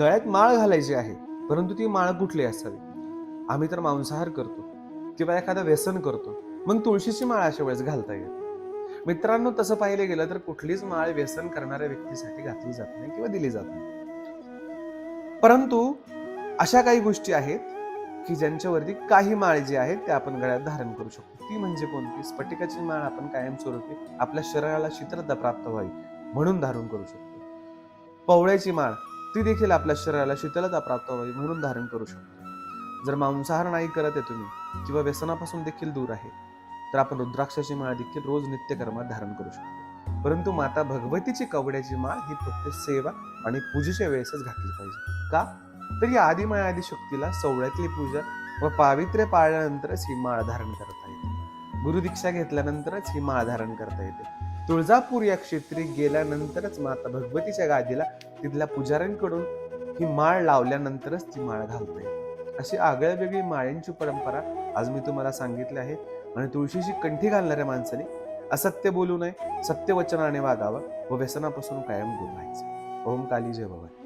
गळ्यात माळ घालायची आहे परंतु ती माळ कुठली असावी? आम्ही तर मांसाहार करतो किंवा एखादं व्यसन करतो मग तुळशीची माळ अशा वेळेस घालता येईल मित्रांनो तसं पाहिलं गेलं तर कुठलीच माळ व्यसन करणाऱ्या व्यक्तीसाठी घातली जात नाही किंवा दिली जात नाही. परंतु अशा काही गोष्टी आहेत की ज्यांच्यावरती काही माळ जी आहेत ते आपण गळ्यात धारण करू शकतो. ती म्हणजे कोणती? स्फटिकाची माळ आपण कायमस्वरूपी आपल्या शरीराला शीतलता प्राप्त व्हावी म्हणून धारण करू शकतो. पवळ्याची माळ ती देखील आपल्या शरीराला शीतलता प्राप्त व्हावी म्हणून धारण करू शकतो. जर मांसाहार नाही करत आहे तुम्ही किंवा व्यसनापासून देखील दूर आहे तर आपण रुद्राक्षाची माळ देखील रोज नित्यकर्मात धारण करू शकतो. परंतु माता भगवतीची कवड्याची माळ ही फक्त सेवा आणि पूजेच्या वेळेसच घातली पाहिजे. का? तर या आदिमाया आदिशक्तीला सवळ्यातली पूजा व पावित्र्य पाळल्यानंतरच ही माळ धारण करता येते. गुरुदीक्षा घेतल्यानंतरच ही माळ धारण करता येते. तुळजापूर या क्षेत्री गेल्यानंतरच माता भगवतीच्या गादीला तिथल्या पुजाऱ्यांकडून ही माळ लावल्यानंतरच ती माळ घालते. अशी आगळ्या वेगळी माळ्यांची परंपरा आज मी तुम्हाला सांगितली आहे आणि तुळशीची कंठी घालणाऱ्या माणसाने असत्य बोलू नये सत्यवचनाने वागावं व व्यसनापासून कायम दूर राहायचं ओम काली जय भवानी.